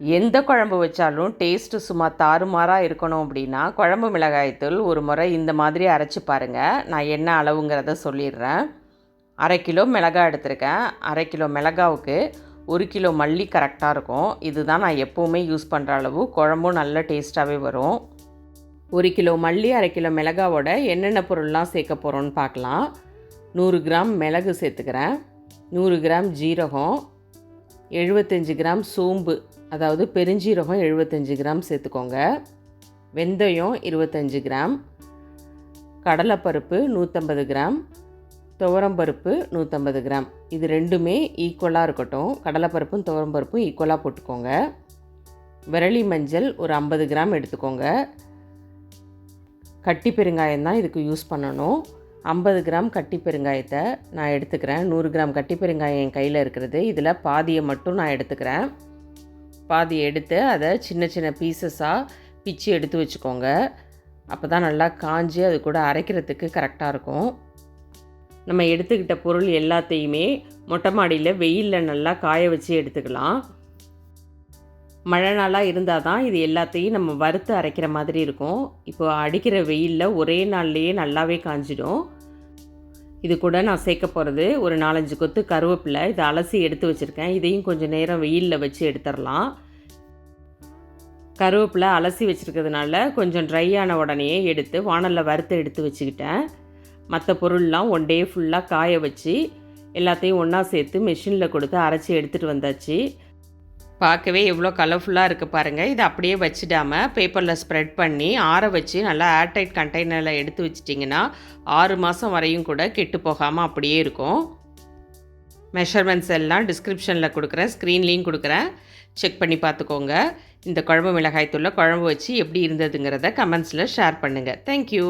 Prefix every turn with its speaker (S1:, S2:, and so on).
S1: எந்த குழம்பு வச்சாலும் டேஸ்ட்டு சும்மா தாறுமாறாக இருக்கணும் அப்படின்னா குழம்பு மிளகாய்த்தூள் ஒரு முறை இந்த மாதிரி அரைச்சி பாருங்கள் நான் என்ன அளவுங்கிறத சொல்லிடுறேன். அரை கிலோ மிளகாய் எடுத்திருக்கேன். அரை கிலோ மிளகாவுக்கு ஒரு கிலோ மல்லி கரெக்டாக இருக்கும். இதுதான் நான் எப்போவுமே யூஸ் பண்ணுற அளவு. குழம்பும் நல்ல டேஸ்ட்டாகவே வரும். ஒரு கிலோ மல்லி அரை கிலோ மிளகாவோட என்னென்ன பொருள்லாம் சேர்க்க போகிறோன்னு பார்க்கலாம். நூறு கிராம் மிளகு சேர்த்துக்கிறேன். நூறு கிராம் ஜீரகம். எழுபத்தஞ்சு கிராம் சோம்பு அதாவது பெருஞ்சீரகம் எழுபத்தஞ்சு கிராம் சேர்த்துக்கோங்க. வெந்தயம் இருபத்தஞ்சு கிராம். கடலைப்பருப்பு நூற்றம்பது கிராம். துவரம்பருப்பு நூற்றம்பது கிராம். இது ரெண்டுமே ஈக்குவலாக இருக்கட்டும். கடலைப்பருப்பும் துவரம்பருப்பும் ஈக்குவலாக போட்டுக்கோங்க. விரலி மஞ்சள் ஒரு ஐம்பது கிராம் எடுத்துக்கோங்க. கட்டி பெருங்காயம் தான் இதுக்கு யூஸ் பண்ணணும். ஐம்பது கிராம் கட்டி பெருங்காயத்தை நான் எடுத்துக்கிறேன். நூறு கிராம் கட்டி பெருங்காயம் என் கையில் இருக்கிறது. இதில் பாதியை மட்டும் நான் எடுத்துக்கிறேன். பாதி எடுத்து அதை சின்ன சின்ன பீசஸாக பிச்சு எடுத்து வச்சுக்கோங்க. அப்போ தான் நல்லா காஞ்சி அது கூட அரைக்கிறதுக்கு கரெக்டாக இருக்கும். நம்ம எடுத்துக்கிட்ட பொருள் எல்லாத்தையுமே மொட்டை மாடியில் வெயிலில் நல்லா காய வச்சு எடுத்துக்கலாம். மழை நாளாக இருந்தால் தான் இது எல்லாத்தையும் நம்ம வறுத்து அரைக்கிற மாதிரி இருக்கும். இப்போ அடிக்கிற வெயிலில் ஒரே நாள்லேயே நல்லாவே காஞ்சிடும். இது கூட நான் சேர்க்க போகிறது ஒரு நாலஞ்சு கொத்து கருவேப்பிலை. இதை அலசி எடுத்து வச்சுருக்கேன். இதையும் கொஞ்சம் நேரம் வெயிலில் வச்சு எடுத்துடலாம். கருவேப்பிலை அலசி வச்சுருக்கிறதுனால கொஞ்சம் ட்ரை ஆன உடனே எடுத்து வானலில் வறுத்து எடுத்து வச்சுக்கிட்டேன். மற்ற பொருள்லாம் ஒன் டே ஃபுல்லாக காய வச்சு எல்லாத்தையும் ஒன்றா சேர்த்து மிஷினில் கொடுத்து அரைச்சி எடுத்துகிட்டு வந்தாச்சு. பார்க்கவே எவ்வளோ கலர்ஃபுல்லாக இருக்குது பாருங்கள் இதை அப்படியே வச்சிடாமல் பேப்பரில் ஸ்ப்ரெட் பண்ணி ஆற வச்சு நல்லா ஏர்டைட் கண்டெய்னரில் எடுத்து வச்சிட்டிங்கன்னா ஆறு மாதம் வரையும் கூட கெட்டு போகாமல் அப்படியே இருக்கும். மெஷர்மெண்ட்ஸ் எல்லாம் டிஸ்கிரிப்ஷனில் கொடுக்குறேன். ஸ்க்ரீன்லேயும் கொடுக்குறேன். செக் பண்ணி பார்த்துக்கோங்க. இந்த குழம்பு மிளகாய் குழம்பு வச்சு எப்படி இருந்ததுங்கிறத கமெண்ட்ஸில் ஷேர் பண்ணுங்கள் தேங்க்யூ